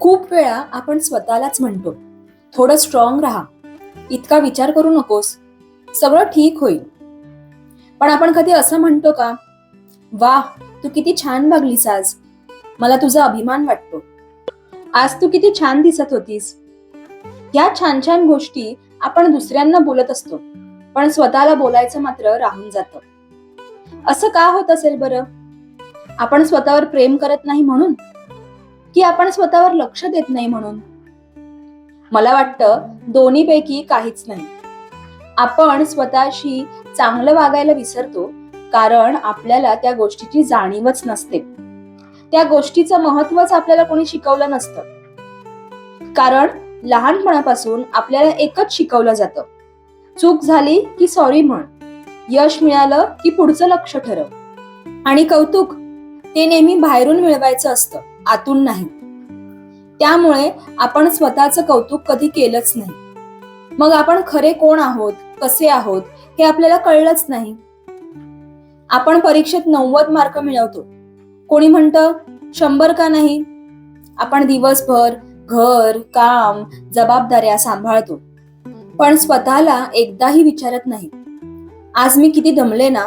खूप वेळा आपण स्वतःलाच म्हणतो थोडं स्ट्रॉंग राहा. इतका विचार करू नकोस. सगळं ठीक होईल. पण आपण कधी असं म्हणतो का वा तू किती छान भागलीस आज. मला तुझा अभिमान वाटतो. आज तू किती छान दिसत होतीस. या छान छान गोष्टी आपण दुसऱ्यांना बोलत असतो पण स्वतःला बोलायचं मात्र राहून जातं. असं का होत असेल बरं? आपण स्वतःवर प्रेम करत नाही म्हणून? की आपण स्वतःवर लक्ष देत नाही म्हणून. मला वाटतं दोन्हीपैकी काहीच नाही. आपण स्वतःशी चांगलं वागायला विसरतो कारण आपल्याला त्या गोष्टीची जाणीवच नसते. त्या गोष्टीचं महत्वच आपल्याला कोणी शिकवलं नसतं. कारण लहानपणापासून आपल्याला एकच शिकवलं जातं. चूक झाली की सॉरी म्हण. यश मिळालं की पुढचं लक्ष ठरव. आणि कौतुक ते नेहमी बाहेरून मिळवायचं असतं. आतून नाही. त्यामुळे आपण स्वतःचं कौतुक कधी केलंच नाही. मग आपण खरे कोण आहोत कसे आहोत हे आपल्याला कळलंच नाही. आपण परीक्षेत नव्वद मार्क मिळवतो. कोणी म्हणतं शंभर का नाही? आपण दिवसभर घर काम जबाबदाऱ्या सांभाळतो. पण स्वतःला एकदाही विचारत नाही. आज मी किती दमले ना?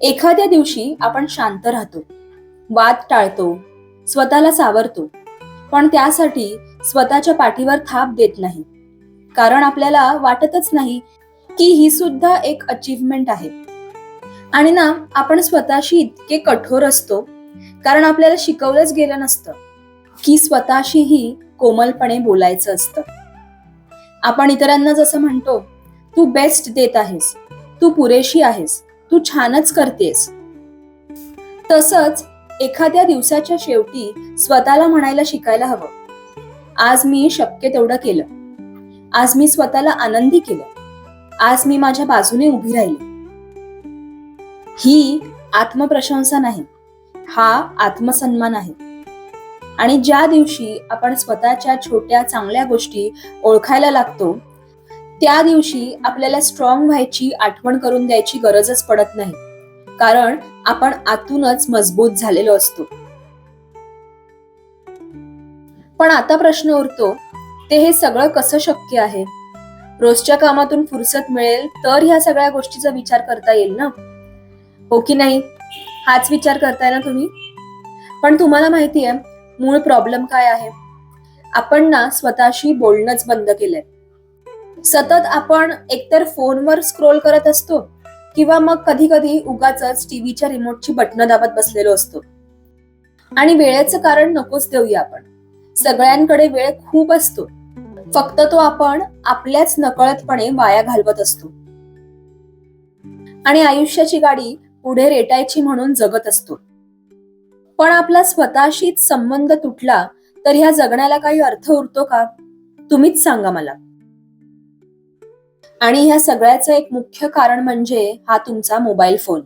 एखाद्या दिवशी आपण शांत राहतो. वाद टाळतो स्वतःला सावरतो. पण त्यासाठी स्वतःच्या पाठीवर थाप देत नाही. कारण आपल्याला वाटतच नाही की ही सुद्धा एक अचीवमेंट आहे. आणि ना आपण स्वतःशी इतके कठोर असतो कारण आपल्याला शिकवलंच गेलं नसतं की स्वतःशीही कोमलपणे बोलायचं असतं. आपण इतरांना जसं म्हणतो तू बेस्ट देत आहेस तू पुरेशी आहेस तू छानच करतेस. तसंच एखाद्या दिवसाच्या शेवटी स्वतःला म्हणायला शिकायला हवं. आज मी शक्य तेवढं केलं. आज मी स्वतःला आनंदी केलं. आज मी माझ्या बाजूने उभी राहिली. ही आत्मप्रशंसा नाही. हा आत्मसन्मान आहे. आणि ज्या दिवशी आपण स्वतःच्या छोट्या चांगल्या गोष्टी ओळखायला लागतो त्या दिवशी आपल्याला स्ट्रॉंग व्हायची आठवण करून द्यायची गरजच पडत नाही. कारण आपण आतूनच मजबूत झालेलो असतो. पण आता प्रश्न उरतो ते हे सगळं कसं शक्य आहे? रोजच्या कामातून फुरसत मिळेल तर ह्या सगळ्या गोष्टीचा विचार करता येईल ना? हो की नाही? हाच विचार करताय ना तुम्ही? पण तुम्हाला माहिती आहे मूळ प्रॉब्लेम काय आहे? आपण ना स्वतःशी बोलणंच बंद केलंय. सतत आपण एकतर फोनवर स्क्रोल करत असतो किंवा मग कधी कधी उगाच टीव्हीच्या रिमोटची बटणं दाबत बसलेलो असतो. आणि वेळेचं कारण नकोच देऊया आपण. सगळ्यांकडे वेळ खूप असतो. फक्त तो आपण आपल्याच नकळतपणे वाया घालवत असतो. आणि आयुष्याची गाडी पुढे रेटायची म्हणून जगत असतो. पण आपला स्वतःशीच संबंध तुटला तर ह्या जगण्याला काही अर्थ उरतो का? तुम्हीच सांगा मला. आणि ह्या सगळ्याचं एक मुख्य कारण म्हणजे हा तुमचा मोबाईल फोन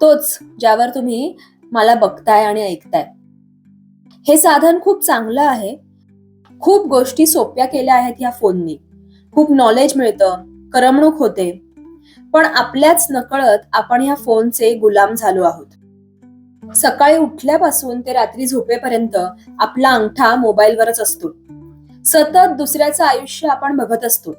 तोच ज्यावर तुम्ही मला बघताय आणि ऐकताय. हे साधन खूप चांगलं आहे. खूप गोष्टी सोप्या केल्या आहेत ह्या फोननी खूप नॉलेज मिळतं करमणूक होते. पण आपल्याच नकळत आपण ह्या फोनचे गुलाम झालो आहोत. सकाळी उठल्यापासून ते रात्री झोपेपर्यंत आपला अंगठा मोबाईलवरच असतो. सतत दुसऱ्याचं आयुष्य आपण बघत असतो.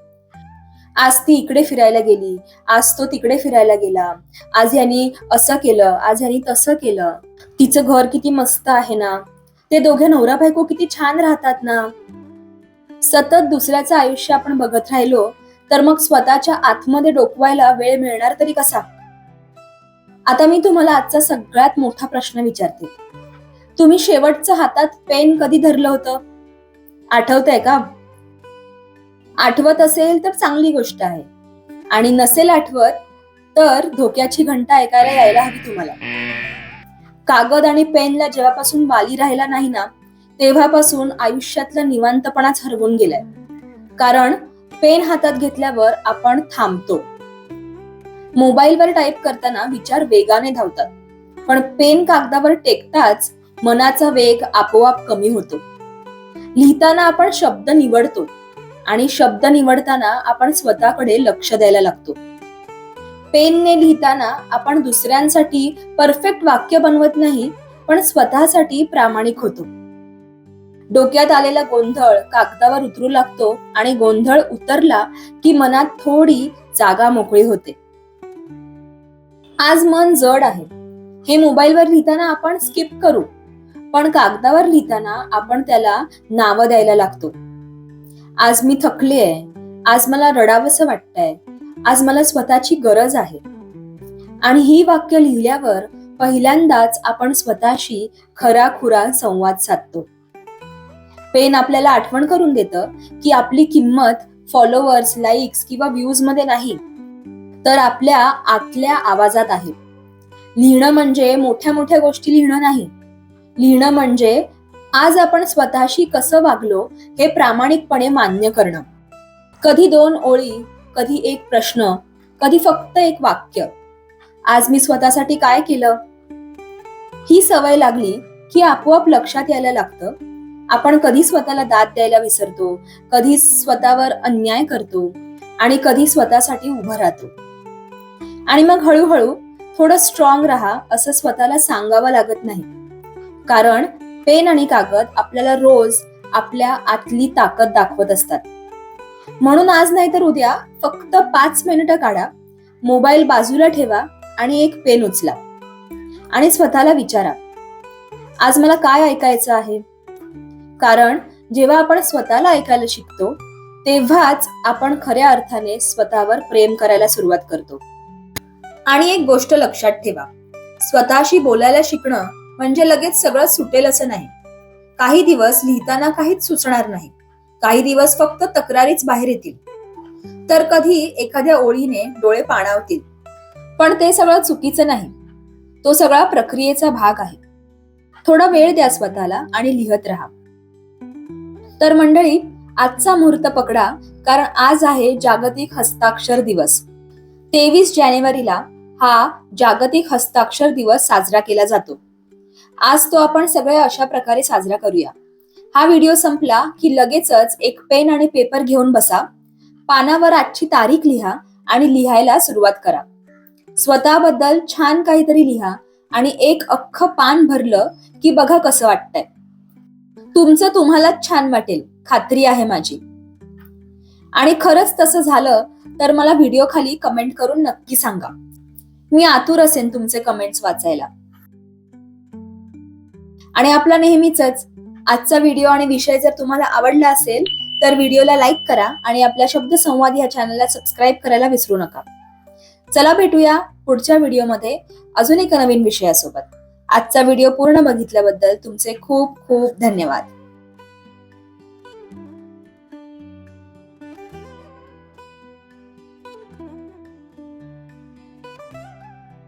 आज ती इकडे फिरायला गेली. आज तो तिकडे फिरायला गेला. आज यांनी असं केलं. आज यांनी तसं केलं. तिचं घर किती मस्त आहे ना. ते दोघे नवरा बायको किती छान राहतात ना. सतत दुसऱ्याचं आयुष्य आपण बघत राहिलो तर मग स्वतःच्या आतमध्ये डोकवायला वेळ मिळणार तरी कसा? आता मी तुम्हाला आजचा सगळ्यात मोठा प्रश्न विचारते. तुम्ही शेवटचं हातात पेन कधी धरलं होतं? आठवतंय का? आठवत असेल तर चांगली गोष्ट आहे. आणि नसेल आठवत तर धोक्याची घंटा ऐकायला यायला हवी तुम्हाला. कागद आणि पेनला जेव्हापासून वाली राहिला नाही ना तेव्हापासून आयुष्यातला निवांतपणाच हरवून गेलाय. कारण पेन हातात घेतल्यावर आपण थांबतो. मोबाईलवर टाईप करताना विचार वेगाने धावतात. पण पेन कागदावर टेकताच मनाचा वेग आपोआप कमी होतो. लिहिताना आपण शब्द निवडतो. आणि शब्द निवडताना आपण स्वतःकडे लक्ष द्यायला लागतो. पेनने लिहिताना आपण दुसऱ्यांसाठी परफेक्ट वाक्य बनवत नाही पण स्वतःसाठी प्रामाणिक होतो. डोक्यात आलेला गोंधळ कागदावर उतरू लागतो आणि गोंधळ उतरला की मनात थोडी जागा मोकळी होते. आज मन जड आहे. हे मोबाईलवर लिहिताना आपण स्किप करू पण कागदावर लिहिताना आपण त्याला नावं द्यायला लागतो. आज मी थकली आहे. आज मला रडावंसं वाटतंय. आज मला स्वतःची गरज आहे. आणि ही वाक्य लिहिल्यावर पहिल्यांदाच आपण स्वतःशी खरा खुरा संवाद साधतो. पेन आपल्याला आठवण करून देतं की आपली किंमत फॉलोअर्स लाईक्स किंवा व्ह्यूजमध्ये नाही तर आपल्या आतल्या आवाजात आहे. लिहिणं म्हणजे मोठ्या मोठ्या गोष्टी लिहिणं नाही. लिहिणं म्हणजे आज आपण स्वतःशी कसं वागलो हे प्रामाणिकपणे मान्य करणं. कधी दोन ओळी कधी एक प्रश्न कधी फक्त एक वाक्य. आज मी स्वतःसाठी काय केलं? ही सवय लागली की आपोआप लक्षात यायला लागतं. आपण कधी स्वतःला दाद द्यायला विसरतो कधी स्वतःवर अन्याय करतो आणि कधी स्वतःसाठी उभं राहतो. आणि मग हळूहळू थोडं स्ट्रॉंग राहा असं स्वतःला सांगावं लागत नाही. कारण पेन आणि कागद आपल्याला रोज आपल्या आतली ताकद दाखवत असतात. म्हणून आज नाही तर उद्या फक्त पाच मिनिटं काढा मोबाईल बाजूला ठेवा आणि एक पेन उचला आणि स्वतःला विचारा आज मला काय ऐकायचं आहे? कारण जेव्हा आपण स्वतःला ऐकायला शिकतो तेव्हाच आपण खऱ्या अर्थाने स्वतःवर प्रेम करायला सुरुवात करतो. आणि एक गोष्ट लक्षात ठेवा स्वतःशी बोलायला शिकणं म्हणजे लगेच सगळं सुटेल असं नाही. काही दिवस लिहिताना काहीच सुचणार नाही. काही दिवस फक्त तक्रारीच बाहेर येतील. तर कधी एखाद्या ओळीने डोळे पाणावतील. पण ते सगळं चुकीचं नाही. तो सगळा प्रक्रियेचा भाग आहे. थोडा वेळ द्या स्वतःला आणि लिहत राहा. तर मंडळी आजचा मुहूर्त पकडा कारण आज आहे जागतिक हस्ताक्षर दिवस. तेवीस जानेवारीला हा जागतिक हस्ताक्षर दिवस साजरा केला जातो. आज तो आपण सगळे अशा प्रकारे साजरा करूया. हा व्हिडिओ संपला की लगेचच एक पेन आणि पेपर घेऊन बसा पानावर आजची तारीख लिहा आणि लिहायला सुरुवात करा. स्वतःबद्दल छान काहीतरी लिहा आणि एक अख्खं पान भरलं की बघा कसं वाटतंय. तुमचं तुम्हालाच छान वाटेल खात्री आहे माझी. आणि खरंच तसं झालं तर मला व्हिडिओ खाली कमेंट करून नक्की सांगा. मी आतुर असेन तुमचे कमेंट्स वाचायला. आणि आपला नेहमीच आजचा व्हिडिओ आणि विषय जर तुम्हाला आवडला असेल तर व्हिडिओला लाईक करा आणि आपल्या शब्द संवाद या चॅनलला सबस्क्राईब करायला विसरू नका. चला भेटूया पुढच्या व्हिडिओमध्ये अजून एका नवीन विषयासोबत. आजचा व्हिडिओ पूर्ण बघितल्याबद्दल तुमचे खूप खूप धन्यवाद.